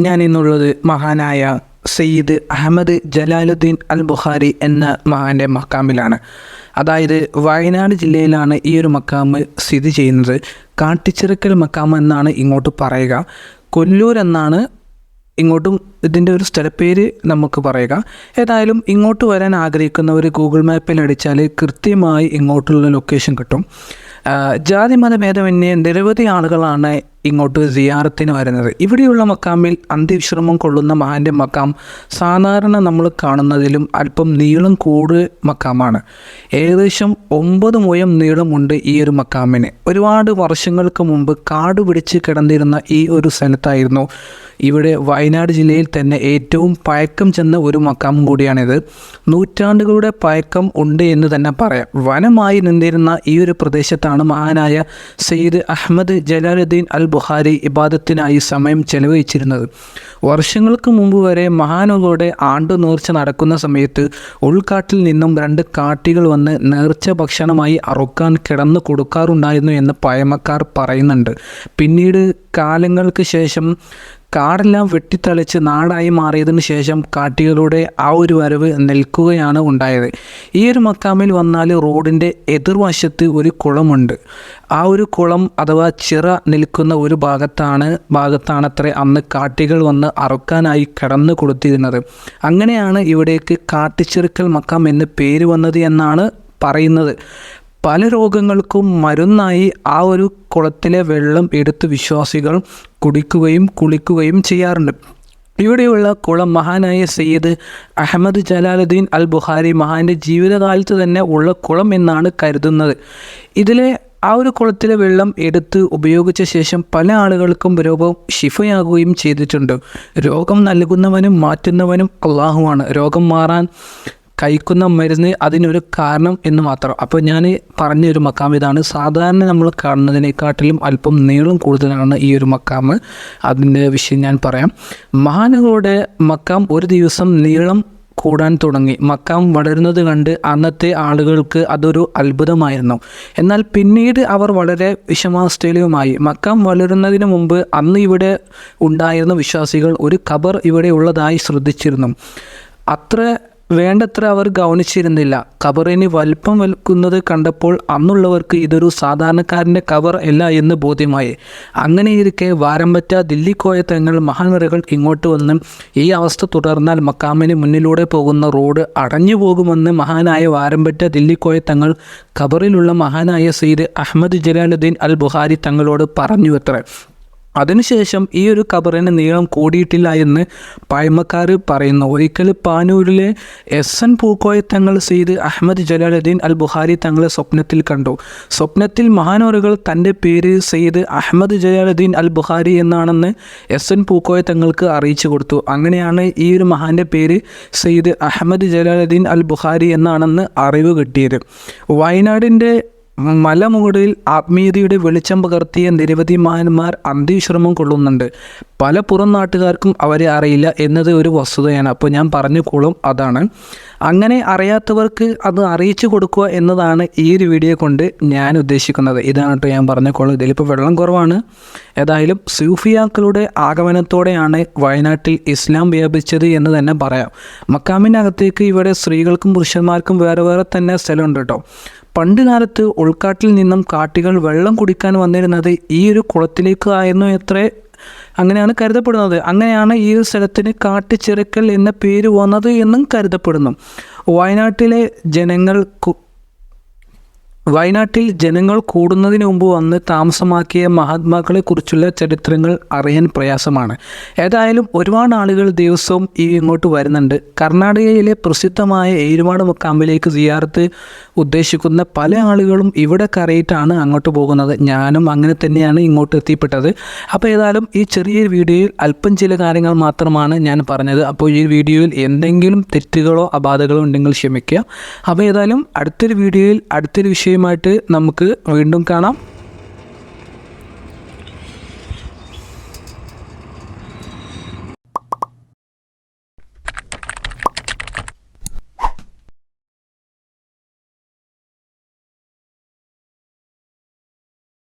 ഞാൻ ഇന്നുള്ളത് മഹാനായ സയ്യിദ് അഹമ്മദ് ജലാലുദ്ദീൻ അൽ ബുഖാരി എന്ന മഹാന്റെ മക്കാമിലാണ് അതായത് വയനാട് ജില്ലയിലാണ് ഈ ഒരു മക്കാമ് സ്ഥിതി ചെയ്യുന്നത്. കാട്ടിച്ചിറക്കൽ മക്കാം എന്നാണ് ഇങ്ങോട്ട് പറയുക. കൊല്ലൂർ എന്നാണ് ഇങ്ങോട്ടും ഇതിന്റെ ഒരു സ്ഥലപ്പേര് നമുക്ക് പറയുക. ഏതായാലും ഇങ്ങോട്ട് വരാൻ ആഗ്രഹിക്കുന്നവർ ഗൂഗിൾ മാപ്പിൽ അടിച്ചാൽ കൃത്യമായി ഇങ്ങോട്ടുള്ള ലൊക്കേഷൻ കിട്ടും. ജാതി മതഭേദമന്യേ നിരവധി ആളുകളാണ് ഇങ്ങോട്ട് സിയാറത്തിന് വരുന്നത്. ഇവിടെയുള്ള മക്കാമിൽ അന്ത്യവിശ്രമം കൊള്ളുന്ന മഹാന്റെ മക്കാം സാധാരണ നമ്മൾ കാണുന്നതിലും അല്പം നീളം കൂടുതൽ മക്കാമാണ്. ഏകദേശം ഒമ്പത് മുയം നീളമുണ്ട് ഈ ഒരു മക്കാമിന്. ഒരുപാട് വർഷങ്ങൾക്ക് മുമ്പ് കാട് പിടിച്ച് കിടന്നിരുന്ന ഈ ഒരു സ്ഥലത്തായിരുന്നു ഇവിടെ വയനാട് ജില്ലയിൽ തന്നെ ഏറ്റവും പഴക്കം ചെന്ന ഒരു മക്കാം കൂടിയാണിത്. നൂറ്റാണ്ടുകളുടെ പഴക്കം ഉണ്ട് എന്ന് തന്നെ പറയാം. വനമായി നിന്നിരുന്ന ഈ ഒരു പ്രദേശത്താണ് മഹാനായ സെയ്ദ് അഹമ്മദ് ജലാലുദ്ദീൻ അൽ ബുഹാരി ഇബാദത്തിനായി സമയം ചെലവഴിച്ചിരുന്നത്. വർഷങ്ങൾക്ക് മുമ്പ് വരെ മഹാനുകളുടെ ആണ്ടു നേർച്ച നടക്കുന്ന സമയത്ത് ഉൾക്കാട്ടിൽ നിന്നും രണ്ട് കാട്ടികൾ വന്ന് നേർച്ച ഭക്ഷണമായി അറുക്കാൻ കിടന്നു കൊടുക്കാറുണ്ടായിരുന്നു എന്ന് പഴമക്കാർ പറയുന്നുണ്ട്. പിന്നീട് കാലങ്ങൾക്ക് ശേഷം കാടെല്ലാം വെട്ടിത്തളിച്ച് നാടായി മാറിയതിനു ശേഷം കാട്ടികളുടെ ആ ഒരു വരവ് നിൽക്കുകയാണ് ഉണ്ടായത്. ഈ ഒരു മക്കാമിൽ വന്നാൽ റോഡിന്റെ എതിർവശത്ത് ഒരു കുളമുണ്ട്. ആ ഒരു കുളം അഥവാ ചിറ നിൽക്കുന്ന ഒരു ഭാഗത്താണ് ഭാഗത്താണത്രേ അന്ന് കാട്ടികൾ വന്ന് അറുക്കാനായി കടന്നു കൊടുത്തിരുന്നത്. അങ്ങനെയാണ് ഇവിടേക്ക് കാട്ടിച്ചിറുക്കൽ മക്കാം എന്ന് പേര് വന്നത് എന്നാണ് പറയുന്നത്. പല രോഗങ്ങൾക്കും മരുന്നായി ആ ഒരു കുളത്തിലെ വെള്ളം എടുത്ത് വിശ്വാസികൾ കുടിക്കുകയും കുളിക്കുകയും ചെയ്യാറുണ്ട്. ഇവിടെയുള്ള കുളം മഹാനായ സയ്യിദ് അഹമ്മദ് ജലാലുദ്ദീൻ അൽ ബുഹാരി മഹാന്റെ ജീവിതകാലത്ത് തന്നെ ഉള്ള കുളം എന്നാണ് കരുതുന്നത്. ഇതിലെ ആ ഒരു കുളത്തിലെ വെള്ളം എടുത്ത് ഉപയോഗിച്ച ശേഷം പല ആളുകൾക്കും രോഗം ശിഫയാകുകയും ചെയ്തിട്ടുണ്ട്. രോഗം നൽകുന്നവനും മാറ്റുന്നവനും അള്ളാഹുവാണ്. രോഗം മാറാൻ കഴിക്കുന്ന മരുന്ന് അതിനൊരു കാരണം എന്ന് മാത്രം. അപ്പോൾ ഞാൻ പറഞ്ഞ ഒരു മക്കാം ഇതാണ്. സാധാരണ നമ്മൾ കാണുന്നതിനെക്കാട്ടിലും അല്പം നീളം കൂടുതലാണ് ഈ ഒരു മക്കാമ് അതിന്റെ വിഷയം ഞാൻ പറയാം. മഹാനുകളുടെ മക്കാം ഒരു ദിവസം നീളം കൂടാൻ തുടങ്ങി. മക്കാം വളരുന്നത് കണ്ട് അന്നത്തെ ആളുകൾക്ക് അതൊരു അത്ഭുതമായിരുന്നു. എന്നാൽ പിന്നീട് അവർ വളരെ വിഷമാവസ്ഥയിലുമായി. മക്കാം വളരുന്നതിന് മുമ്പ് അന്ന് ഇവിടെ ഉണ്ടായിരുന്ന വിശ്വാസികൾ ഒരു ഖബർ ഇവിടെ ഉള്ളതായി ശ്രദ്ധിച്ചിരുന്നു. അത്ര വേണ്ടത്ര അവർ ഗൗനിച്ചിരുന്നില്ല. കബറിന് വലിപ്പം വൽക്കുന്നത് കണ്ടപ്പോൾ അന്നുള്ളവർക്ക് ഇതൊരു സാധാരണക്കാരന്റെ കവർ അല്ല എന്ന് ബോധ്യമായി. അങ്ങനെയിരിക്കെ വാരമ്പറ്റ ദില്ലിക്കോയ തങ്ങൾ മഹാൻവരകൾ ഇങ്ങോട്ട് വന്ന് ഈ അവസ്ഥ തുടർന്നാൽ മക്കാമിന് മുന്നിലൂടെ പോകുന്ന റോഡ് അടഞ്ഞു പോകുമെന്ന് മഹാനായ വാരമ്പറ്റ ദില്ലിക്കോയ തങ്ങൾ കബറിലുള്ള മഹാനായ സയ്യിദ് അഹമ്മദ് ജലാലുദ്ദീൻ അൽ ബുഹാരി തങ്ങളോട് പറഞ്ഞു അത്രേ അതിനുശേഷം ഈ ഒരു ഖബറിന് നീളം കൂടിയിട്ടില്ല എന്ന് പഴമക്കാർ പറയുന്നു. ഒരിക്കൽ പാനൂരിലെ എസ് എൻ പൂക്കോയ തങ്ങൾ സെയ്ദ് അഹമ്മദ് ജലാലുദ്ദീൻ അൽ ബുഹാരി തങ്ങളെ സ്വപ്നത്തിൽ കണ്ടു. സ്വപ്നത്തിൽ മഹാനോറുകൾ തന്റെ പേര് സെയ്ദ് അഹമ്മദ് ജലാലുദ്ദീൻ അൽ ബുഹാരി എന്നാണെന്ന് എസ് എൻ പൂക്കോയ തങ്ങൾക്ക് അറിയിച്ചു കൊടുത്തു. അങ്ങനെയാണ് ഈ ഒരു മഹാന്റെ പേര് സെയ്ദ് അഹമ്മദ് ജലാലുദ്ദീൻ അൽ ബുഹാരി എന്നാണെന്ന് അറിവ് കിട്ടിയത്. വയനാടിന്റെ മലമുകളിൽ ആത്മീയതയുടെ വെളിച്ചം പകർത്തിയ നിരവധി മഹാന്മാർ അന്ത്യവിശ്രമം കൊള്ളുന്നുണ്ട്. പല പുറം നാട്ടുകാർക്കും അവരെ അറിയില്ല എന്നത് ഒരു വസ്തുതയാണ്. അപ്പോൾ ഞാൻ പറഞ്ഞുകൊള്ളും അതാണ്. അങ്ങനെ അറിയാത്തവർക്ക് അത് അറിയിച്ചു കൊടുക്കുക എന്നതാണ് ഈ ഒരു വീഡിയോ കൊണ്ട് ഞാൻ ഉദ്ദേശിക്കുന്നത്. ഇതാണ് കേട്ടോ ഞാൻ പറഞ്ഞുകൊള്ളും ഇതിലിപ്പോൾ വെള്ളം കുറവാണ്. ഏതായാലും സൂഫിയാക്കളുടെ ആഗമനത്തോടെയാണ് വയനാട്ടിൽ ഇസ്ലാം വ്യാപിച്ചത് എന്ന് തന്നെ പറയാം. മക്കാമിനകത്തേക്ക് ഇവിടെ സ്ത്രീകൾക്കും പുരുഷന്മാർക്കും വേറെ വേറെ തന്നെ സ്ഥലമുണ്ട് കേട്ടോ. പണ്ട് കാലത്ത് ഉൾക്കാട്ടിൽ നിന്നും കാട്ടികൾ വെള്ളം കുടിക്കാൻ വന്നിരുന്നത് ഈ ഒരു കുളത്തിലേക്ക് ആയിരുന്നു എത്ര അങ്ങനെയാണ് കരുതപ്പെടുന്നത്. അങ്ങനെയാണ് ഈ ഒരു സ്ഥലത്തിന് കാട്ടിച്ചിറക്കൽ എന്ന പേര് വന്നത് എന്നും കരുതപ്പെടുന്നു. വയനാട്ടിലെ ജനങ്ങൾ വയനാട്ടിൽ ജനങ്ങൾ കൂടുന്നതിന് മുമ്പ് വന്ന് താമസമാക്കിയ മഹാത്മാക്കളെക്കുറിച്ചുള്ള ചരിത്രങ്ങൾ അറിയാൻ പ്രയാസമാണ്. ഏതായാലും ഒരുപാട് ആളുകൾ ദിവസവും ഈ ഇങ്ങോട്ട് വരുന്നുണ്ട്. കർണാടകയിലെ പ്രസിദ്ധമായ ഏരുമാട് മുക്കാമ്പിലേക്ക് സിയാർത്ത് ഉദ്ദേശിക്കുന്ന പല ആളുകളും ഇവിടെ കറിയിട്ടാണ് അങ്ങോട്ട് പോകുന്നത്. ഞാനും അങ്ങനെ തന്നെയാണ് ഇങ്ങോട്ട് എത്തിപ്പെട്ടത്. അപ്പോൾ ഏതായാലും ഈ ചെറിയ വീഡിയോയിൽ അല്പം ചില കാര്യങ്ങൾ മാത്രമാണ് ഞാൻ പറഞ്ഞത്. അപ്പോൾ ഈ വീഡിയോയിൽ എന്തെങ്കിലും തെറ്റുകളോ അബാധകളോ ഉണ്ടെങ്കിൽ ക്ഷമിക്കുക. അപ്പോൾ ഏതായാലും അടുത്തൊരു വീഡിയോയിൽ അടുത്തൊരു വിഷയമായിട്ട് നമുക്ക് വീണ്ടും കാണാം.